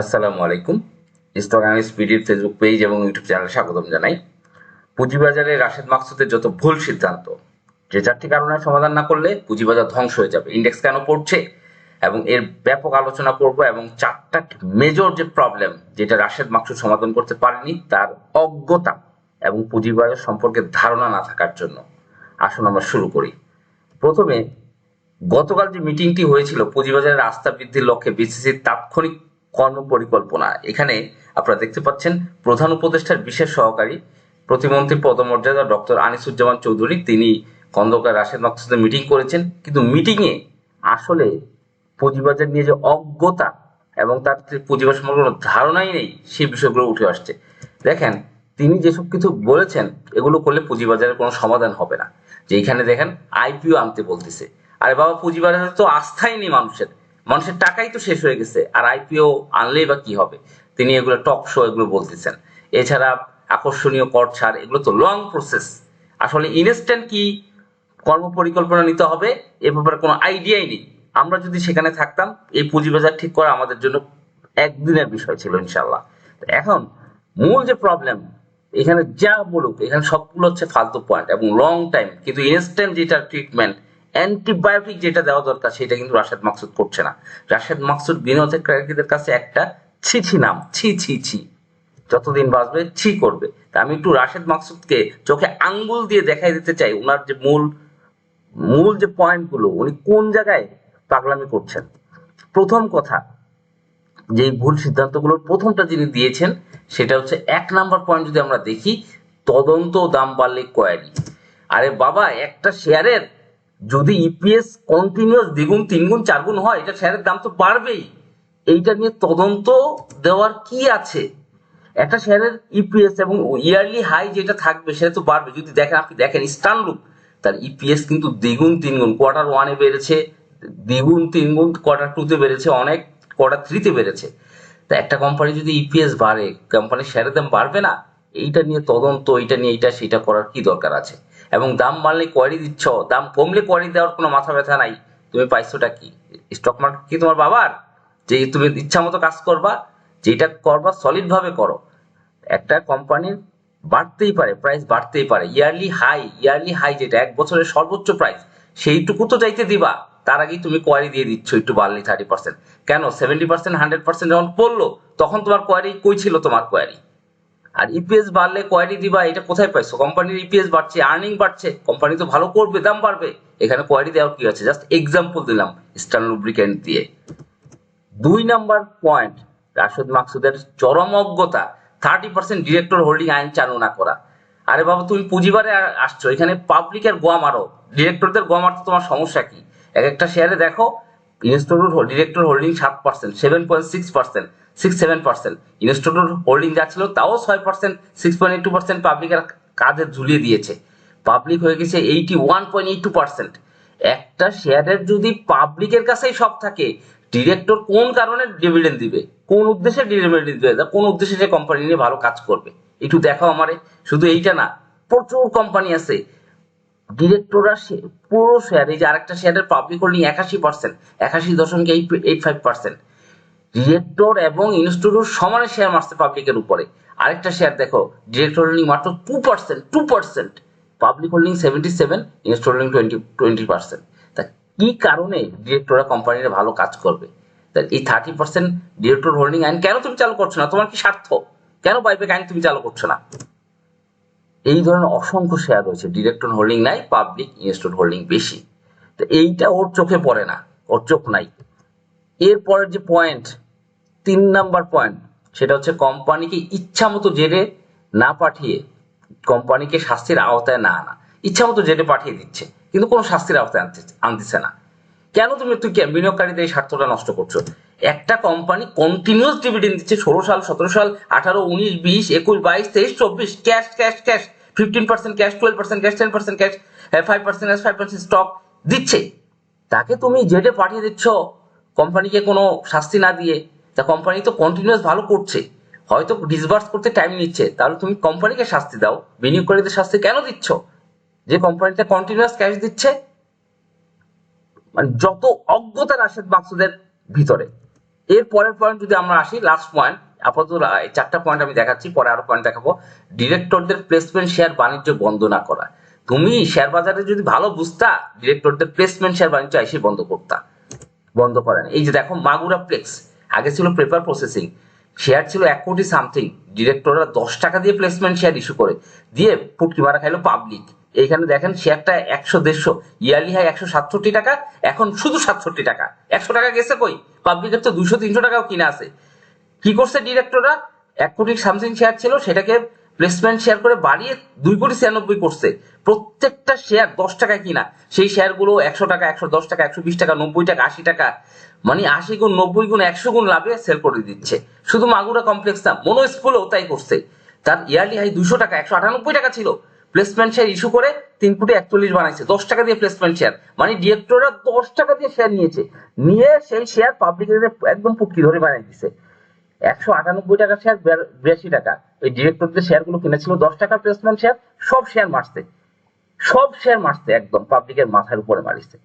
আসসালামু আলাইকুম। Stock analyst Facebook page এবং ইউটিউব চ্যানেলে স্বাগতম জানাই। পুঁজিবাজারে রাশেদ মাকসুদের যত ভুল সিদ্ধান্ত, যে চারটি কারণের সমাধান না করলে পুঁজিবাজার ধ্বংস হয়ে যাবে। ইন্ডেক্স কেন পড়ছে এবং এর ব্যাপক আলোচনা করব এবং চারটা মেজর যে প্রবলেম যেটা রাশেদ মাকসুদ সমাধান করতে পারেনি, তার অজ্ঞতা এবং পুঁজিবাজার সম্পর্কে ধারণা না থাকার জন্য। আসুন আমরা শুরু করি। প্রথমে, গতকাল যে মিটিংটি হয়েছিল, পুঁজিবাজারের আস্থা বৃদ্ধির লক্ষ্যে বিসিসির তাৎক্ষণিক কর্ম পরিকল্পনা। এখানে আপনারা দেখতে পাচ্ছেন প্রধান উপদেষ্টার বিশেষ সহকারী, প্রতিমন্ত্রী পদমর্যাদা ডক্টর আনিসুজ্জামান চৌধুরী। তিনি খন্দকার রাশেদ মাকসুদের মিটিং করেছেন। কিন্তু মিটিংয়ে আসলে পুঁজিবাজার নিয়ে যে অজ্ঞতা এবং তার পুঁজিবাজার সম্পর্কে কোনো ধারণাই নেই সেই বিষয়গুলো উঠে আসছে। দেখেন, তিনি যেসব কিছু বলেছেন, এগুলো করলে পুঁজিবাজারের কোনো সমাধান হবে না। যে এখানে দেখেন আইপিও আনতে বলতেছে। আরে বাবা, পুঁজিবাজারে তো আস্থাই নেই মানুষের। মানুষের টাকাই তো শেষ হয়ে গেছে, আর আইপিও আনলেই বা কি হবে? তিনি এগুলো টক শো এগুলো বলতেছেন। এছাড়া আকর্ষণীয় কর ছাড়, এগুলো তো লং প্রসেস আসলে ইনস্ট্যান্ট কি কর্ম পরিকল্পনা নিতে হবে, এ ব্যাপারে কোনো আইডিয়াই নেই। আমরা যদি সেখানে থাকতাম, এই পুঁজিবাজার ঠিক করা আমাদের জন্য একদিনের বিষয় ছিল ইনশাল্লাহ এখন মূল যে প্রবলেম এখানে যা বলুক, এখানে সবগুলো হচ্ছে ফালতু পয়েন্ট এবং লং টাইম কিন্তু ইনস্ট্যান্ট যেটা ট্রিটমেন্ট অ্যান্টিবায়োটিক যেটা দেওয়া দরকার, সেটা কিন্তু রাশেদ মাকসুদ করছে না। রাশেদ মাকসুদ বিনিয়োগকারীদের কাছে একটা ছি ছি নাম, ছি ছি ছি। যতদিন বাঁচবে, ছি করবে। তা আমি একটু রাশেদ মাকসুদকে চোখে আঙ্গুল দিয়ে দেখাই দিতে চাই ওনার যে মূল মূল যে পয়েন্টগুলো, উনি কোন জায়গায় পাগলামি করছেন। প্রথম কথা যে ভুল সিদ্ধান্তগুলোর প্রথমটা যিনি দিয়েছেন, সেটা হচ্ছে এক নাম্বার পয়েন্ট যদি আমরা দেখি, তদন্ত দাম বাড়লে কোয়ারি। আরে বাবা, একটা শেয়ারের যদি ইপিএস কন্টিনিউয়াস দ্বিগুণ, তিনগুণ, চারগুণ হয়, এটা শেয়ারের দাম তো বাড়বেই। এইটা নিয়ে তদন্ত দেওয়ার কি আছে? একটা শেয়ারের ইপিএস এবং ইয়ারলি হাই যেটা থাকবে, সেটা তো বাড়বে। যদি দেখেন, আপনি দেখেন স্টানলুক তার ইপিএস কিন্তু দ্বিগুণ, তিনগুণ কোয়ার্টার ওয়ানে বেড়েছে, দ্বিগুণ, তিনগুণ কোয়ার্টার টুতে বেড়েছে, অনেক কোয়ার্টার থ্রিতে বেড়েছে। তা একটা কোম্পানি যদি ইপিএস বাড়ে কোম্পানির শেয়ারের দাম বাড়বে না? এইটা নিয়ে তদন্ত, এইটা নিয়ে এইটা সেটা করার কি দরকার আছে? এবং দাম বাড়লে কোয়ারি দিচ্ছ, দাম কমলে কোয়ারি দেওয়ার কোনো মাথা ব্যথা নাই। তুমি পাইছোটা কি? স্টক মার্কেট কি তোমার বাবার? যে তুমি ইচ্ছা মতো কাজ করবা, যেটা করবা সলিড ভাবে করো। একটা কোম্পানির বাড়তেই পারে প্রাইস বাড়তেই পারে। ইয়ারলি হাই ইয়ারলি হাই যেটা, এক বছরের সর্বোচ্চ প্রাইস সেইটুকু তো চাইতে দিবা। তার আগেই তুমি কোয়ারি দিয়ে দিচ্ছ একটু বাড়লি থার্টি পার্সেন্ট কেন? সেভেন্টি পার্সেন্ট হান্ড্রেড পার্সেন্ট যখন পড়ল, তখন তোমার কোয়ারি কই ছিল তোমার কোয়ারি আর ইপিএস বাড়লে কোয়ারি দিবা এটা কোথায় পাইছো? কোম্পানির ইপিএস বাড়ছে আর্নিং বাড়ছে, কোম্পানি তো ভালো করবে, দাম বাড়বে। এখানে কোয়ারি দেওয়ার কি আছে? জাস্ট এক্সাম্পল দিলাম স্টার্ন লুব্রিকেন্ট দিয়ে। দুই নাম্বার পয়েন্ট রাশেদ মাকসুদের চরম অজ্ঞতা থার্টি পার্সেন্ট ডিরেক্টর হোল্ডিং আইন চালু না করা। আরে বাবা, তুমি পুঁজিবারে আসছো, এখানে পাবলিকের গোয়া মারো। ডিরেক্টরদের গোয়া মারতে তোমার সমস্যা কি? এক একটা শেয়ারে দেখো ইনস্টিটিউট ডিরেক্টর হোল্ডিং সাত percent seven point six percent six seven percent institute holding যা ছিল, তাও ছয় percent six point two percent পাবলিকের কাজে ঝুলিয়ে দিয়েছে। পাবলিক হয়ে গেছে eighty one point eight two percent একটা শেয়ারের যদি পাবলিকের কাছেই সব থাকে ডিরেক্টর কোন কারণে ডিভিডেন্ড দিবে? কোন উদ্দেশ্যে ডিভিডেন্ড দিবে? কোন উদ্দেশ্যে সে কোম্পানি নিয়ে ভালো কাজ করবে? একটু দেখাও আমারে। শুধু এইটা না, প্রচুর কোম্পানি আছে। ডিরেক্টররা পুরো শেয়ার এই যে আরেকটা শেয়ারের পাবলিক হোল্ডিং একাশি পার্সেন্ট একাশি দশমিক এইট ফাইভ পার্সেন্ট ডিরেক্টর এবং ইনস্টিটিউট সমানে শেয়ার মারছে পাবলিকের উপরে। আরেকটা শেয়ার দেখো ডিরেক্টর হোল্ডিং মাত্র two percent two percent public holding seventy seven institute holding twenty twenty percent তা কি কারণে ডিরেক্টররা কোম্পানির ভালো কাজ করবে? তা এই থার্টি পার্সেন্ট ডিরেক্টর হোল্ডিং আইন কেন তুমি চালু করছ না? তোমার কি স্বার্থ? কেন বাইবেক আইন তুমি চালু করছ না? এই ধরনের অসংখ্য শেয়ার রয়েছে। ডিরেক্টর হোল্ডিং নাই পাবলিক ইনস্টিটিউট হোল্ডিং বেশি। তো এইটা ওর চোখে পড়ে না, ওর চোখ নাই। এরপরের যে পয়েন্ট তিন নাম্বার পয়েন্ট সেটা হচ্ছে কোম্পানিকে ইচ্ছা মতো জেরে না পাঠিয়ে কোম্পানিকে শাস্তির আওতায় না আনা। ইচ্ছা মতো জেরে পাঠিয়ে দিচ্ছে, কিন্তু কোনো শাস্তির আওতায় আনতে, আনতেছে না। কেন তুমি, তুই বিনিয়োগকারীদের এই স্বার্থটা নষ্ট করছ? একটা কোম্পানি কন্টিনিউয়াস ডিভিডেন্ড দিচ্ছে ষোলো সাল, সতেরো সাল, আঠারো, উনিশ, বিশ, একুশ, বাইশ, তেইশ, চব্বিশ cash cash cash fifteen percent cash twelve percent cash ten percent cash five percent cash five percent stock দিচ্ছে। তাকে তুমি জেটে পাঠিয়ে দিচ্ছ, কোম্পানিকে কোনো শাস্তি না দিয়ে। তা কোম্পানি তো কন্টিনিউয়াস ভালো করছে। হয়তো ডিসবার্স করতে টাইম নিচ্ছে। তাহলে তুমি কোম্পানিকে শাস্তি দাও। বিনিয়োগকারীদের শাস্তি কেন দিচ্ছ? যে কোম্পানিতে কন্টিনিউয়াস ক্যাশ দিচ্ছে মানে যত অজ্ঞতা রাশেদ মাকসুদের ভিতরে। এর পরের পয়েন্ট যদি আমরা আসি লাস্ট পয়েন্ট আপাতত চারটা পয়েন্ট আমি দেখাচ্ছি, পরে আরও পয়েন্ট দেখাবো। ডিরেক্টরদের প্লেসমেন্ট শেয়ার বাণিজ্য বন্ধ না করা। তুমি শেয়ার বাজারে যদি ভালো বুঝতা ডিরেক্টরদের প্লেসমেন্ট শেয়ার বাণিজ্য এসে বন্ধ করতা, বন্ধ করেন। এই যে দেখো, মাগুরা প্লেক্স আগে ছিল পেপার প্রসেসিং শেয়ার ছিল এক কোটি সামথিং ডিরেক্টররা দশ টাকা দিয়ে প্লেসমেন্ট শেয়ার ইস্যু করে, দিয়ে ফুটকি মারা খাইলো পাবলিক এইখানে দেখেন শেয়ারটা একশো দেড়শো, ইয়ারলি হাই একশো সাতষট্টি টাকা, এখন শুধু সাতষট্টি টাকা। একশো টাকা গেছে কই? পাবলিকের তো দুশো তিনশো টাকাও কিনে আছে। কি করছে ডিরেক্টররা এক কোটি সামথিং শেয়ার ছিল, সেটাকে প্লেসমেন্ট শেয়ার করে বাড়িয়ে দুই কোটি ছিয়ানব্বই করছে। প্রত্যেকটা শেয়ার দশ টাকা কিনা। সেই শেয়ারগুলো একশো টাকা, একশো দশ টাকা, একশো বিশ টাকা, নব্বই টাকা, আশি টাকা মানে আশি গুণ, নব্বই গুণ, একশো গুণ লাভে সেল করে দিচ্ছে। শুধু মাগুরা কমপ্লেক্স না, মনো স্কুলও তাই করছে। তার ইয়ারলি হাই দুশো টাকা, একশো আটানব্বই টাকা ছিল। প্লেসমেন্ট শেয়ার ইস্যু করে তিন কোটি একচল্লিশ বানাইছে। দশ টাকা দিয়ে প্লেসমেন্ট শেয়ার মানে ডিরেক্টররা দশ টাকা দিয়ে শেয়ার নিয়েছে। নিয়ে সেই শেয়ার পাবলিকের একদম পুটকি ধরে বানিয়ে দিছে। একশো আটানব্বই টাকা শেয়ার বিরাশি টাকা। ওই ডিরেক্টরদের শেয়ারগুলো কিনেছিল, দশ টাকা প্লেসমেন্ট শেয়ার সব শেয়ার মারছে। সব শেয়ার মারছে একদম পাবলিকের মাথার উপরে মারিছে।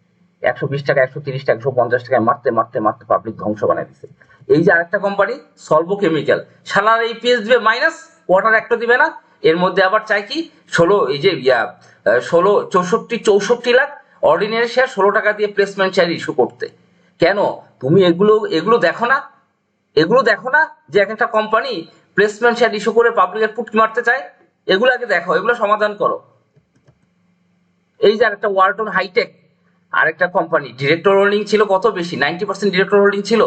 একশো বিশ টাকা, একশো তিরিশ টাকা, একশো পঞ্চাশ টাকায় মারতে মারতে মারতে পাবলিক ধ্বংস বানাই দিছে। এই যে আরেকটা কোম্পানি সলভো কেমিক্যাল সালার এই পিএস দিবে মাইনাস ওয়াটার একটা দিবে না। এর মধ্যে আবার চাই কি, ষোলো, এই যে, ইয়া ষোলো, চৌষট্টি চৌষট্টি লাখ অর্ডিনারি শেয়ার ষোলো টাকা দিয়ে প্লেসমেন্ট শেয়ার ইস্যু করতে। কেন? তুমি এগুলো এগুলো দেখো না। এগুলো দেখো না যে এক একটা কোম্পানি প্লেসমেন্ট শেয়ার ইস্যু করে পাবলিকের পুটকি মারতে চায় এগুলো আগে দেখো, এগুলো সমাধান করো। এই যে আরেকটা ওয়ালটন হাইটেক আরেকটা কোম্পানি ডিরেক্টর হোল্ডিং ছিল কত বেশি? নাইনটি পার্সেন্ট ডিরেক্টর হোল্ডিং ছিল।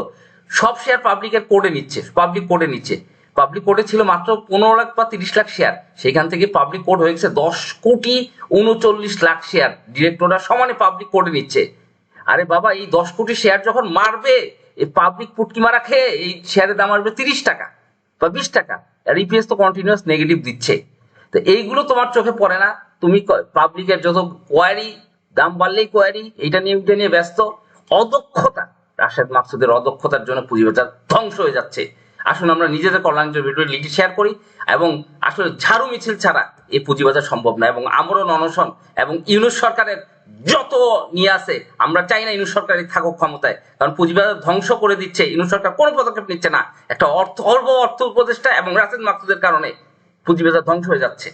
সব শেয়ার পাবলিকের কোডে নিচ্ছে পাবলিক কোডে নিচ্ছে। পাবলিক কোডে ছিল মাত্র পনেরো লাখ বা তিরিশ লাখ শেয়ার সেখান থেকে পাবলিক কোড হয়ে গেছে দশ কোটি উনচল্লিশ লাখ শেয়ার ডিরেক্টররা সমানে পাবলিক কোডে নিচ্ছে। আরে বাবা, এই দশ কোটি শেয়ার যখন মারবে, এই পাবলিক পুটকি মারা খেয়ে এই শেয়ারের দাম আসবে তিরিশ টাকা। বা বিশ টাকা। আর ইপিএস তো কন্টিনিউস নেগেটিভ দিচ্ছে। তো এইগুলো তোমার চোখে পড়ে না। তুমি পাবলিকের যত কোয়ারি দাম বাড়লেই কোয়ারি এটা নিয়ে উঠে নিয়ে ব্যস্ত। অদক্ষতা। রাশেদ মাকসুদের অদক্ষতার জন্য পুঁজিবাজার ধ্বংস হয়ে যাচ্ছে। আসুন আমরা নিজেদের কল্যাণের ভিডিও লিঙ্ক শেয়ার করি এবং আসলে ঝাড়ু মিছিল ছাড়া এই পুঁজিবাজার সম্ভব না এবং আমরণ অনশন এবং ইউনুস সরকারের যত নিয়ে আসে আমরা চাই না ইউনুস সরকারই থাকুক ক্ষমতায়, কারণ পুঁজিবাজার ধ্বংস করে দিচ্ছে, ইউনুস সরকার কোনো পদক্ষেপ নিচ্ছে না। একটা অর্থ, অল্প অর্থ উপদেষ্টা এবং রাশেদ মাকসুদের কারণে পুঁজিবাজার ধ্বংস হয়ে যাচ্ছে।